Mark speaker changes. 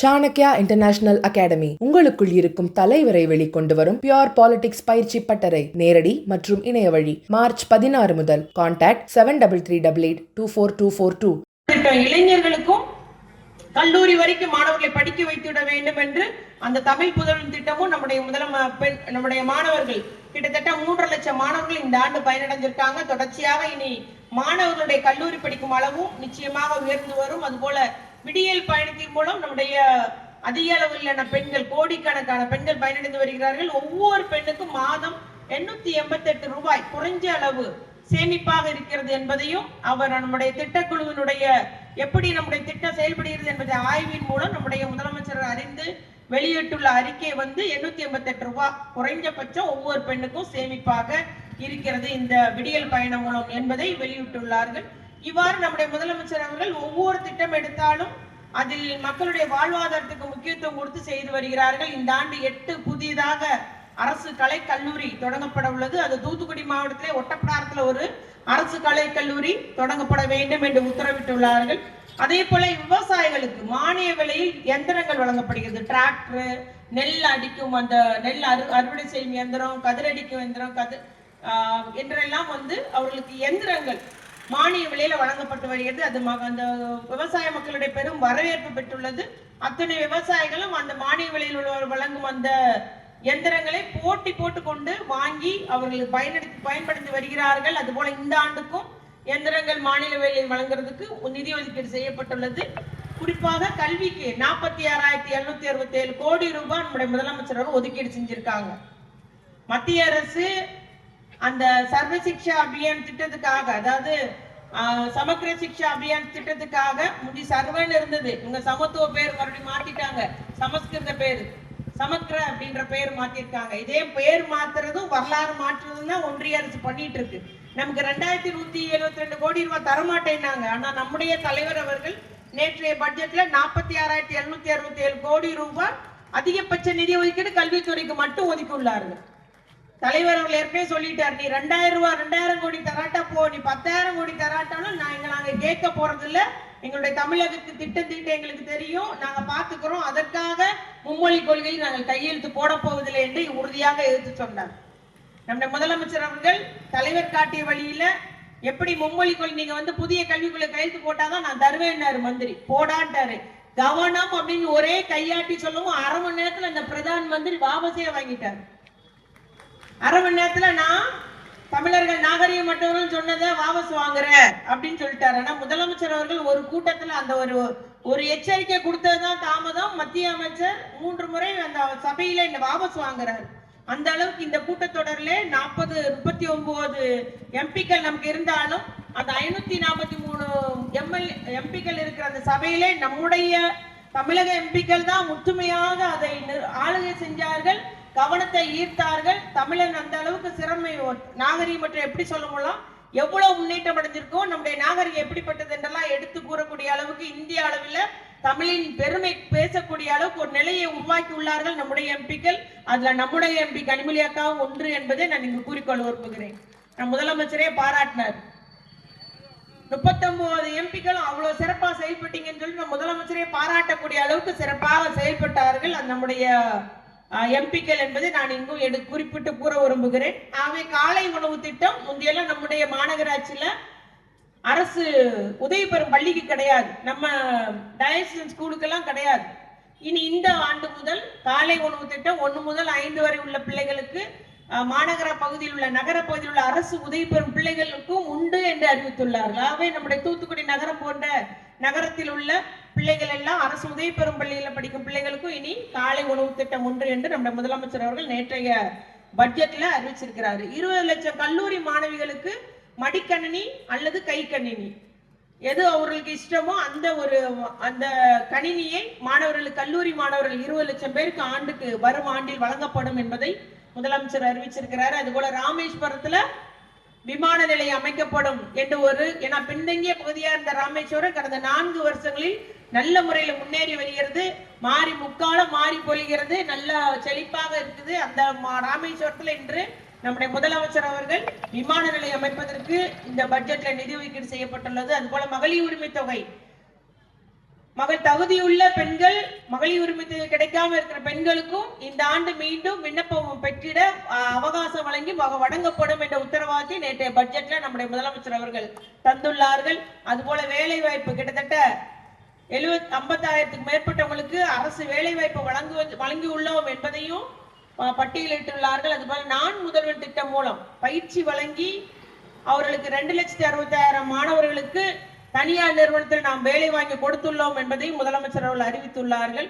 Speaker 1: Chanakya international academy. உங்களுக்குள் இருக்கும் தலைவரை வெளிக்கொண்டு வரும் பியோர் பாலிடிக்ஸ் பயிற்சி பட்டறை. நேரடி மற்றும் இணைய வழி. மார்ச் பதினாறு முதல். Contact seven double three double eight two four two four two
Speaker 2: திட்டம் இளைஞர்களுக்கும் கல்லூரி வரைக்கும் மாணவர்களை படிக்க வைத்துவிட வேண்டும் என்று அந்த தமிழ் புதலும் திட்டமும் நம்முடைய முதல பெண் நம்முடைய மாணவர்கள். கிட்டத்தட்ட மூன்று லட்சம் மாணவர்கள் இந்த ஆண்டு பயனடைஞ்சிருக்காங்க. தொடர்ச்சியாக இனி மாணவர்களுடைய கல்லூரி படிக்கும் அளவும் நிச்சயமாக உயர்ந்து வரும். அதுபோல விடியல் பயணத்தின் மூலம் நம்முடைய அதிக அளவிலான பெண்கள் கோடிக்கணக்கான பெண்கள் பயனடைந்து வருகிறார்கள். ஒவ்வொரு பெண்ணுக்கும் மாதம் எண்ணூத்தி எண்பத்தி எட்டு ரூபாய் குறைஞ்ச அளவு சேமிப்பாக இருக்கிறது என்பதையும் அவர் நம்முடைய திட்டக்குழுவினுடைய எப்படி நம்முடைய திட்டம் செயல்படுகிறது என்பதை ஆய்வின் மூலம் நம்முடைய முதலமைச்சர் அறிந்து வெளியிட்டுள்ள அறிக்கை வந்து எண்ணூத்தி எண்பத்தி எட்டு ரூபாய் குறைஞ்சபட்சம் ஒவ்வொரு பெண்ணுக்கும் சேமிப்பாக இருக்கிறது இந்த விடியல் பயணம் மூலம் என்பதை வெளியிட்டுள்ளார்கள். இவ்வாறு நம்முடைய முதலமைச்சர் அவர்கள் ஒவ்வொரு திட்டம் எடுத்தாலும் அதில் மக்களுடைய வாழ்வாதாரத்துக்கு முக்கியத்துவம் கொடுத்து செய்து வருகிறார்கள். இந்த ஆண்டு எட்டு புதிதாக அரசு கலை கல்லூரி தொடங்கப்பட உள்ளது. அது தூத்துக்குடி மாவட்டத்திலே ஒட்டப்பிடாரத்துல ஒரு அரசு கலை கல்லூரி தொடங்கப்பட வேண்டும் என்று உத்தரவிட்டுள்ளார்கள். அதே போல விவசாயிகளுக்கு மானிய விலையில் எந்திரங்கள் வழங்கப்படுகிறது. டிராக்டர் நெல் அடிக்கும் அந்த நெல் அறு அறுவடை செய்யும் எந்திரம் கதிரடிக்கும் எந்திரம் கதிர் என்றெல்லாம் வந்து அவர்களுக்கு எந்திரங்கள் மானிய விலையில வழங்கப்பட்டு வருகிறது. அது ம- அந்த விவசாய மக்களுடைய பெரும் வரவேற்பு பெற்றுள்ளது. அத்தனை விவசாயிகளும் அந்த மானிய விலையில் உள்ள வழங்கும் அந்த எந்திரங்களை போட்டி போட்டு கொண்டு வாங்கி அவர்கள் பயனடுத்தி பயன்படுத்தி வருகிறார்கள். அதுபோல இந்த ஆண்டுக்கும் எந்திரங்கள் மாநில விலையில் வழங்குறதுக்கு நிதி ஒதுக்கீடு செய்யப்பட்டுள்ளது. குறிப்பாக கல்விக்கு நாற்பத்தி ஆறாயிரத்தி எழுநூத்தி அறுபத்தி ஏழு கோடி ரூபாய் நம்முடைய முதலமைச்சர் ஒதுக்கீடு செஞ்சிருக்காங்க. மத்திய அரசு அந்த சர்வ சிக்ஷா அபியான் திட்டத்துக்காக அதாவது சமக்கிர சிக்ஷா அபியான் திட்டத்துக்காக முந்தி சர்வன் இருந்தது. இவங்க சமத்துவ பேர் மறுபடியும் மாத்திட்டாங்க. சமஸ்கிருத பேர் சமக்கிர அப்படின்ற பேர் மாத்திருக்காங்க. இதே பேர் மாத்துறதும் வரலாறு மாற்றுறதும் தான் ஒன்றிய அரசு பண்ணிட்டு இருக்கு. நமக்கு ரெண்டாயிரத்தி நூத்தி எழுபத்தி ரெண்டு கோடி ரூபாய் தரமாட்டேன்னாங்க. ஆனா நம்முடைய தலைவர் அவர்கள் நேற்றைய பட்ஜெட்ல நாற்பத்தி ஆறாயிரத்தி எழுநூத்தி அறுபத்தி ஏழு கோடி ரூபாய் அதிகபட்ச நிதி ஒதுக்கீடு கல்வித்துறைக்கு மட்டும் ஒதுக்கி உள்ளார்கள். தலைவர் அவர்கள் ஏற்கனவே சொல்லிட்டார் நீ ரெண்டாயிரம் ரூபாய் ரெண்டாயிரம் கோடி தராட்டா போ நீ பத்தாயிரம் கோடி தராட்டாலும் நான் எங்களை நாங்க கேட்க போறது எங்களுடைய தமிழகத்து திட்டம் தீட்ட எங்களுக்கு தெரியும். நாங்க பாத்துக்கிறோம் அதற்காக மும்மொழி கொள்கையில் நாங்கள் கையெழுத்து போட போவதில்லை என்று உறுதியாக எதிர்த்து சொன்னார். நம்முடைய முதலமைச்சர் அவர்கள் தலைவர் காட்டிய வழியில எப்படி மும்மொழி கொள்கை நீங்க வந்து புதிய கல்விக்குள்ள கையெழுத்து போட்டாதான் நான் தருவேன்னாரு மந்திரி. போடான்ட்டாரு கவனம் அப்படின்னு ஒரே கையாட்டி சொல்லவும் அரை மணி நேரத்துல அந்த பிரதான் மந்திரி வாபஸே வாங்கிட்டாரு. அரை மணி நேரத்துல நான் தமிழர்கள் நாகரிகம் மற்றவர்கள் சொன்னதை வாபஸ் வாங்குறேன் அப்படின்னு சொல்லிட்டாரு. ஆனா முதலமைச்சர் அவர்கள் ஒரு கூட்டத்துல அந்த ஒரு ஒரு எச்சரிக்கை கொடுத்ததுதான் தாமதம். மத்திய அமைச்சர் மூன்று முறை அந்த சபையில இந்த வாபஸ் வாங்குறாரு. அந்த அளவுக்கு இந்த கூட்டத்தொடர்ல நாற்பது முப்பத்தி ஒன்பது எம்பிக்கள் நமக்கு இருந்தாலும் அந்த ஐநூத்தி நாற்பத்தி மூணு எம்எல் எம்பிக்கள் இருக்கிற அந்த சபையிலே நம்முடைய தமிழக எம்பிக்கள் தான் ஒற்றுமையாக அதை ஆளுகை செஞ்சார்கள். கவனத்தை ஈர்த்தார்கள். தமிழன் அந்த அளவுக்கு சிறமை நாகரீகம் மற்றும் எப்படி சொல்ல முடியலாம் எவ்வளவு முன்னேற்றம் அடைஞ்சிருக்கோம் நம்முடைய நாகரிகம் எப்படிப்பட்டது என்றெல்லாம் எடுத்து கூறக்கூடிய அளவுக்கு இந்திய அளவில் தமிழின் பெருமை பேசக்கூடிய அளவுக்கு ஒரு நிலையை உருவாக்கி உள்ளார்கள் நம்முடைய எம்பிக்கள். அதுல நம்முடைய எம்பி கனிமொழி அக்காவும் ஒன்று என்பதை நான் இங்கு கூறிக்கொள்ள விரும்புகிறேன். நான் முதலமைச்சரே பாராட்டினார். முப்பத்தொன்பது எம்பிக்களும் அவ்வளவு சிறப்பாக செயல்பட்டீங்கன்னு சொல்லி நம்ம முதலமைச்சரே பாராட்டக்கூடிய அளவுக்கு சிறப்பாக செயல்பட்டார்கள். அது நம்முடைய எம்பிக்கள் என்பதை நான் இங்கும் எடு குறிப்பிட்டு கூற விரும்புகிறேன். ஆகவே காலை உணவு திட்டம் முந்தையெல்லாம் நம்முடைய மாநகராட்சியில் அரசு உதவி பெறும் பள்ளிக்கு கிடையாது. நம்ம டயசன் ஸ்கூலுக்கெல்லாம் கிடையாது. இனி இந்த ஆண்டு முதல் காலை உணவு திட்டம் ஒன்று முதல் ஐந்து வரை உள்ள பிள்ளைகளுக்கு மாநகர பகுதியில் உள்ள நகர பகுதியில் உள்ள அரசு உதவி பெறும் பிள்ளைகளுக்கும் உண்டு என்று அறிவித்துள்ளார்கள். ஆகவே நம்முடைய தூத்துக்குடி நகரம் போன்ற நகரத்தில் உள்ள பிள்ளைகள் எல்லாம் அரசு உதவி பெறும் பள்ளியில் படிக்கும் பிள்ளைகளுக்கும் இனி காலை உணவு திட்டம் ஒன்று என்று நம்முடைய முதலமைச்சர் அவர்கள் நேற்றைய பட்ஜெட்ல அறிவிச்சிருக்கிறாரு. இருபது லட்சம் கல்லூரி மாணவிகளுக்கு மடிக்கணினி அல்லது கை கணினி எது அவர்களுக்கு இஷ்டமோ அந்த ஒரு அந்த கணினியை மாணவர்கள் கல்லூரி மாணவர்கள் இருபது லட்சம் பேருக்கு ஆண்டுக்கு வரும் ஆண்டில் வழங்கப்படும் என்பதை முதலமைச்சர் அறிவிச்சிருக்கிறாரு. அதுபோல ராமேஸ்வரத்துல விமான நிலையம் அமைக்கப்படும் என்று ஒரு ஏன்னா பின்தங்கிய பகுதியா இருந்த ராமேஸ்வரம் கடந்த நான்கு வருஷங்களில் நல்ல முறையில முன்னேறி வருகிறது. மாறி முக்காலம் மாறி பொழிகிறது. நல்ல செழிப்பாக இருக்குது. அந்த மா- ராமேஸ்வரத்துல இன்று நம்முடைய முதலமைச்சர் அவர்கள் விமான நிலையம் அமைப்பதற்கு இந்த பட்ஜெட்ல நிதி ஒதுக்கீடு செய்யப்பட்டுள்ளது. அதுபோல மகளிர் உரிமை தொகை மகள் தகுதியுள்ள பெண்கள் மகளிர் உரிமை தொகை கிடைக்காம இருக்கிற பெண்களுக்கும் இந்த ஆண்டு மீண்டும் விண்ணப்பம் பெற்றிட அவகாசம் வழங்கி வழங்கப்படும் என்ற உத்தரவாதத்தை நேற்றைய பட்ஜெட்ல நம்முடைய முதலமைச்சர் அவர்கள் தந்துள்ளார்கள். அதுபோல வேலை வாய்ப்பு கிட்டத்தட்ட எழுபத் ஐம்பத்தாயிரத்துக்கு மேற்பட்டவங்களுக்கு அரசு வேலை வாய்ப்பு வழங்குவது வழங்கி உள்ளோம் என்பதையும் பட்டியலிட்டுள்ளார்கள். அதுபோல நான் முதல்வர் திட்டம் மூலம் பயிற்சி வழங்கி அவர்களுக்கு ரெண்டு லட்சத்தி அறுபத்தாயிரம் மாணவர்களுக்கு தனியார் நிறுவனத்தில் நாம் வேலை வாங்கி கொடுத்துள்ளோம் என்பதையும் முதலமைச்சர் அவர்கள் அறிவித்துள்ளார்கள்.